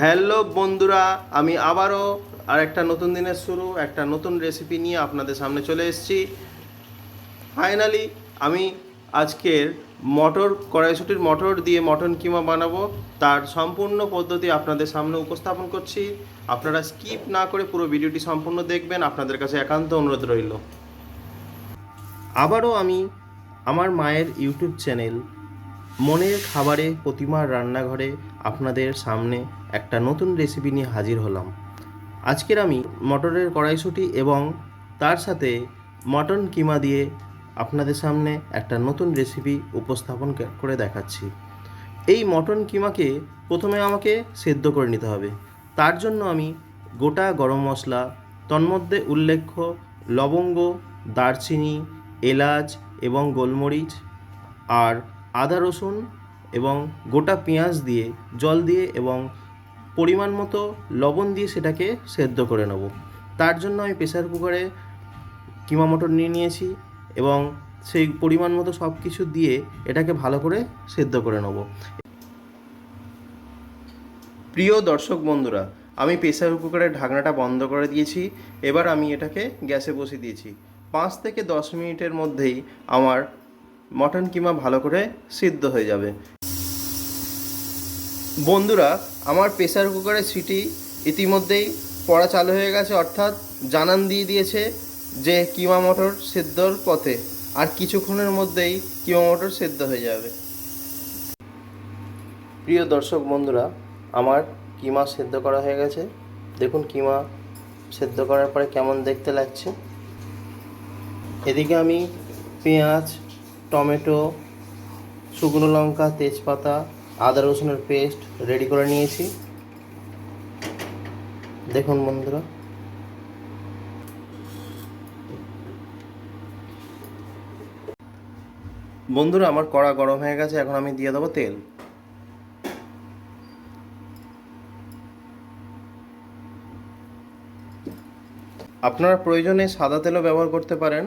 Hello বন্ধুরা, আমি আবারও আর একটা নতুন দিনের শুরু, একটা নতুন রেসিপি নিয়ে আপনাদের সামনে চলে এসেছি। ফাইনালি আমি আজকের মটর, কড়াইশুটির মটর দিয়ে মটন কিমা বানাবো। তার সম্পূর্ণ পদ্ধতি আপনাদের সামনে উপস্থাপন করছি। আপনারা স্কিপ না করে পুরো ভিডিওটি সম্পূর্ণ দেখবেন, আপনাদের কাছে একান্ত অনুরোধ রইল। আবারও আমি আমার মায়ের ইউটিউব চ্যানেল মনের খাবারে প্রতিমার রান্নাঘরে আপনাদের সামনে একটা নতুন রেসিপি নিয়ে হাজির হলাম। আজকের আমি মটরের কড়াইশুঁটি এবং তার সাথে মটন কিমা দিয়ে আপনাদের সামনে একটা নতুন রেসিপি উপস্থাপন করে দেখাচ্ছি। এই মটন কিমাকে প্রথমে আমাকে সেদ্ধ করে নিতে হবে। তার জন্য আমি গোটা গরম মশলা, তন্মধ্যে উল্লেখ্য লবঙ্গ, দারচিনি, এলাচ এবং গোলমরিচ আর আদা রসুন এবং গোটা পেঁয়াজ দিয়ে, জল দিয়ে এবং পরিমাণ মতো লবণ দিয়ে সেটাকে সেদ্ধ করে নেব। তার জন্য আমি প্রেসার কুকারে কিমা মটর নিয়ে নিয়েছি এবং সেই পরিমাণ মতো সব কিছু দিয়ে এটাকে ভালো করে সেদ্ধ করে নেব। প্রিয় দর্শক বন্ধুরা, আমি প্রেসার কুকারের ঢাকনাটা বন্ধ করে দিয়েছি। এবার আমি এটাকে গ্যাসে বসিয়ে দিয়েছি। পাঁচ থেকে দশ মিনিটের মধ্যেই আমার মটন কিমা ভালো করে সিদ্ধ হয়ে যাবে। বন্ধুরা, আমার প্রেসার কুকারের সিটি ইতিমধ্যেই পড়া চালু হয়ে গেছে, অর্থাৎ জানান দিয়ে দিয়েছে যে কিমা মটর সেদ্ধর পথে আর কিছুক্ষণের মধ্যেই কিমা মটর সেদ্ধ হয়ে যাবে। প্রিয় দর্শক বন্ধুরা, আমার কিমা সেদ্ধ করা হয়ে গেছে। দেখুন কিমা সেদ্ধ করার পরে কেমন দেখতে লাগছে। এদিকে আমি পেঁয়াজ টমেটো, শুকনো লঙ্কা, তেজপাতা, আদা রসুনের পেস্ট রেডি করে নিয়েছি। দেখুন বন্ধুরা। বন্ধুরা, আমার কড়া গরম হয়ে গেছে, এখন আমি দিয়ে দেবো তেল। আপনারা প্রয়োজনে সাদা তেলও ব্যবহার করতে পারেন।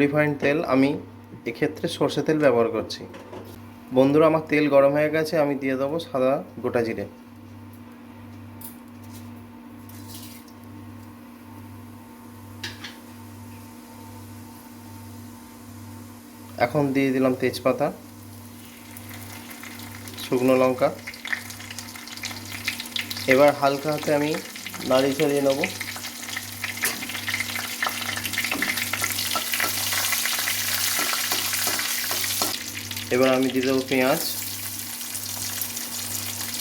রিফাইন্ড তেল আমি এক্ষেত্রে সর্ষে তেল ব্যবহার করছি। বন্ধুরা, আমার তেল গরম হয়ে গেছে, আমি দিয়ে দেবো সাদা গোটা জিরে। এখন দিয়ে দিলাম তেজপাতা, শুকনো লঙ্কা। এবার হালকা হাতে আমি নাড়ি ছড়িয়ে নেব। এবার আমি দিয়ে দেবো পেঁয়াজ।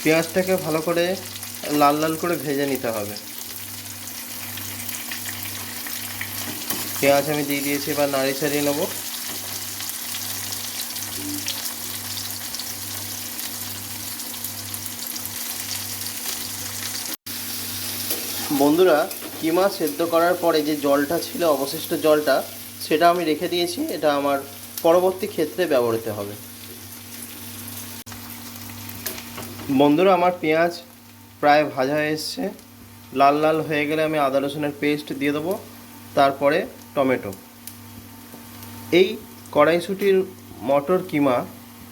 পেঁয়াজটাকে ভালো করে লাল লাল করে ভেজে নিতে হবে। পেঁয়াজ আমি দিয়ে দিয়েছি, এবার নাড়ি ছাড়িয়ে নেব। বন্ধুরা, কিমা সেদ্ধ করার পরে যে জলটা ছিল, অবশিষ্ট জলটা, সেটা আমি রেখে দিয়েছি। এটা আমার পরবর্তী ক্ষেত্রে ব্যবহৃত হবে। বন্ধুরা, আমার পেঁয়াজ প্রায় ভাজা হয়ে এসছে। লাল লাল হয়ে গেলে আমি আদা রসুনের পেস্ট দিয়ে দেবো, তারপরে টমেটো। এই কড়াইশুটির মটর কিমা,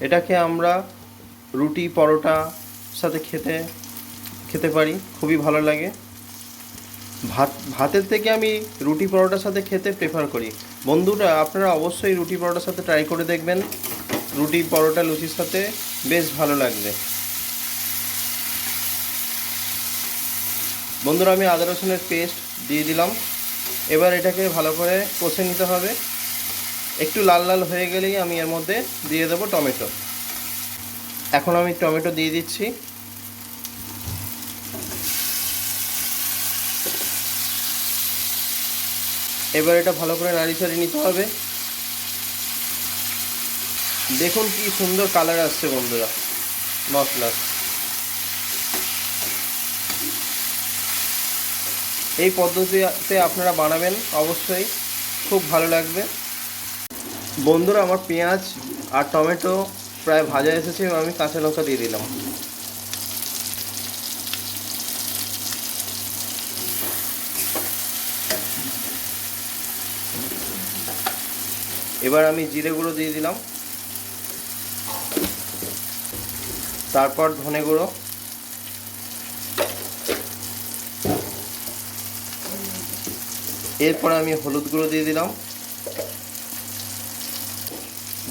এটাকে আমরা রুটি পরোটা সাথে খেতে খেতে পারি, খুবই ভালো লাগে। ভাত, ভাতের থেকে আমি রুটি পরোটার সাথে খেতে প্রেফার করি। বন্ধুরা, আপনারা অবশ্যই রুটি পরোটার সাথে ট্রাই করে দেখবেন। রুটি, পরোটা, লুচির সাথে বেশ ভালো লাগবে। বন্ধুরা, আমি আদা রসুনের পেস্ট দিয়ে দিলাম। এবার এটাকে ভালো করে কষে নিতে হবে। একটু লাল লাল হয়ে গেলেই আমি এর মধ্যে দিয়ে দেবো টমেটো। এখন আমি টমেটো দিয়ে দিচ্ছি। এবার এটা ভালো করে নাড়ি ছাড়িয়ে নিতে হবে। দেখুন কি সুন্দর কালার আসছে বন্ধুরা। মশলা। এই পদ্ধতিতে আপনারা বানাবেন, অবশ্যই। খুব ভালো লাগবে। বন্ধুরা, আমার পেঁয়াজ আর টমেটো প্রায় ভাজা এসেছে আমি কাঁচা লঙ্কা দিয়ে দিলাম। এবার আমি জিরে গুঁড়ো দিয়ে দিলাম। তারপর ধনে গুঁড়ো। এরপর আমি হলুদ গুঁড়ো দিয়ে দিলাম।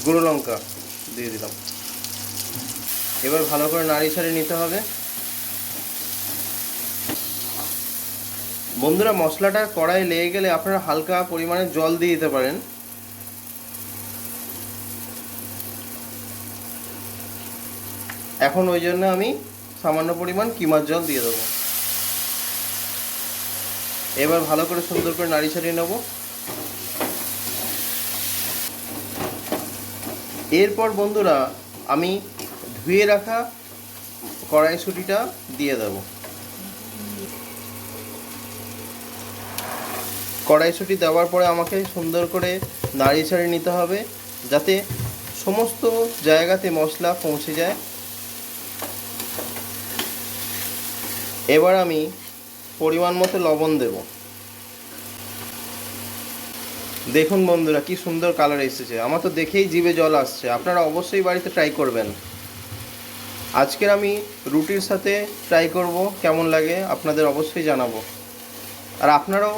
গুঁড়ো লঙ্কা দিয়ে দিলাম। এবার ভালো করে নাড়ি ছাড়িয়ে নিতে হবে। বন্ধুরা, মশলাটা কড়াই লেগে গেলে আপনারা হালকা পরিমাণে জল দিয়ে দিতে পারেন। এখন ওই জন্য আমি সামান্য পরিমাণ কিমার জল দিয়ে দেবো। এবার ভালো করে সুন্দর করে নাড়ি ছাড়িয়ে নেব। এরপর বন্ধুরা আমি ধুয়ে রাখা কড়াইশুটিটা দিয়ে দেবো। কড়াইশুটি দেওয়ার পরে আমাকে সুন্দর করে নাড়িয়ে ছাড়িয়ে নিতে হবে যাতে সমস্ত জায়গাতে মশলা পৌঁছে যায়। এবার আমি পরিমাণ মতো লবণ দেব। দেখুন বন্ধুরা, কি সুন্দর কালার এসেছে। আমার তো দেখেই জিভে জল আসছে। আপনারা অবশ্যই বাড়িতে ট্রাই করবেন। আজকের আমি রুটির সাথে ট্রাই করব, কেমন লাগে আপনাদের অবশ্যই জানাব। আর আপনারাও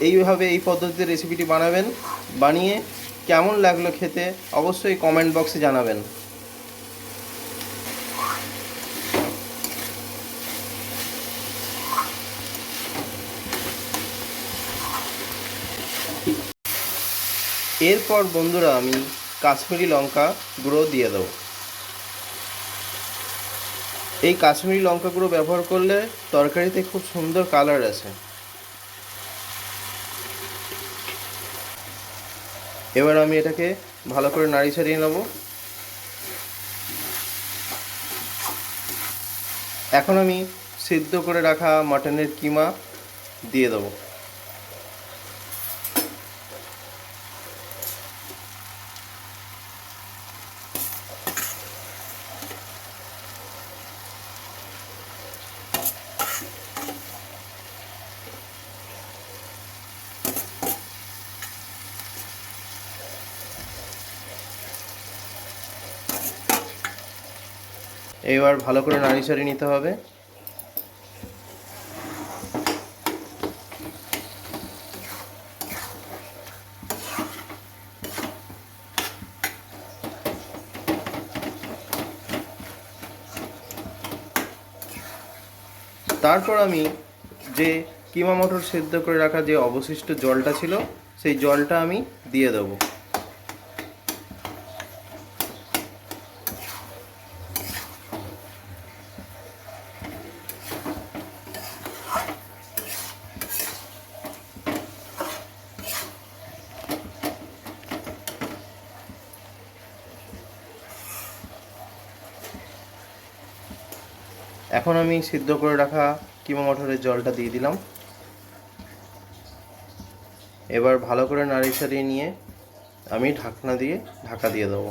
এইভাবে এই পদ্ধতিতে রেসিপিটি বানাবেন, বানিয়ে কেমন লাগল খেতে অবশ্যই কমেন্ট বক্সে জানাবেন। এরপর বন্ধুরা আমি কাশ্মীরি লঙ্কা গুঁড়ো দিয়ে দেবো। এই কাশ্মীরি লঙ্কা গুঁড়ো ব্যবহার করলে তরকারিতে খুব সুন্দর কালার আছে এবার আমি এটাকে ভালো করে নাড়ি ছাড়িয়ে নেব। এখন আমি সিদ্ধ করে রাখা মাটনের কিমা দিয়ে দেবো। এবার ভালো করে নাড়ি ছাড়িয়ে নিতে হবে। তারপর আমি যে কিমা মটর সেদ্ধ করে রাখা যে অবশিষ্ট জলটা ছিল, সেই জলটা আমি দিয়ে দেবো। এখন আমি সিদ্ধ করে রাখা কিমা মটরের জলটা দিয়ে দিলাম। এবার ভালো করে নাড়ি সারিয়ে নিয়ে আমি ঢাকনা দিয়ে ঢাকা দিয়ে দেবো।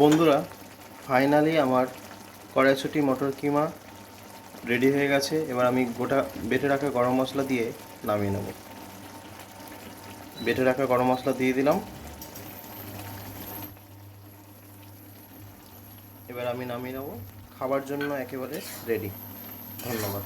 বন্ধুরা ফাইনালি আমার কড়াইশুটি মটর কিমা রেডি হয়ে গেছে। এবার আমি গোটা, বেটে রাখা গরম মশলা দিয়ে নামিয়ে নেব। বেটে রাখা গরম মশলা দিয়ে দিলাম। এবার আমি নামিয়ে নেব। খাবার জন্য একেবারে রেডি ধন্যবাদ।